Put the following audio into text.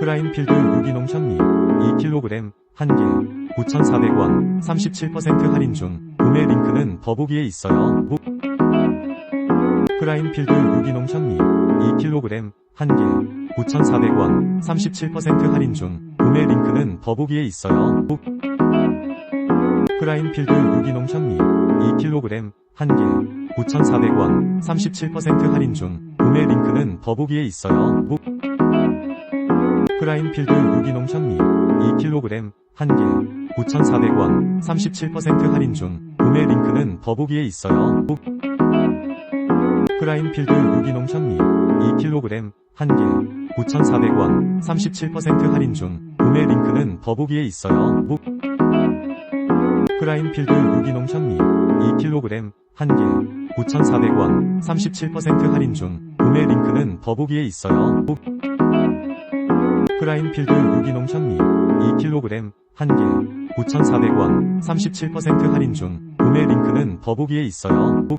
프라임 필드 유기농 현미 2kg 1개 9,400원 37% 할인 중 구매 링크는 더보기에 있어요. 무- 프라임 필드 유기농 현미 2kg 1개 9,400원 37% 할인 중 구매 링크는 더보기에 있어요. 무- 프라임 필드 유기농 현미 2kg 1개 9,400원 37% 할인 중 구매 링크는 더보기에 있어요. 무- 프라임 필드 유기농 현미 2kg 1개 9,400원 37% 할인 중 구매 링크는 더보기에 있어요. 무- 프라임 필드 유기농 현미 2kg 1개 9,400원 37% 할인 중 구매 링크는 더보기에 있어요. 무- 프라임 필드 유기농 현미 2kg 1개 9,400원 37% 할인 중 구매 링크는 더보기에 있어요. 무- 프라임필드 유기농 현미 2kg 1개 9,400원 37% 할인 중 구매 링크는 더보기에 있어요. 무-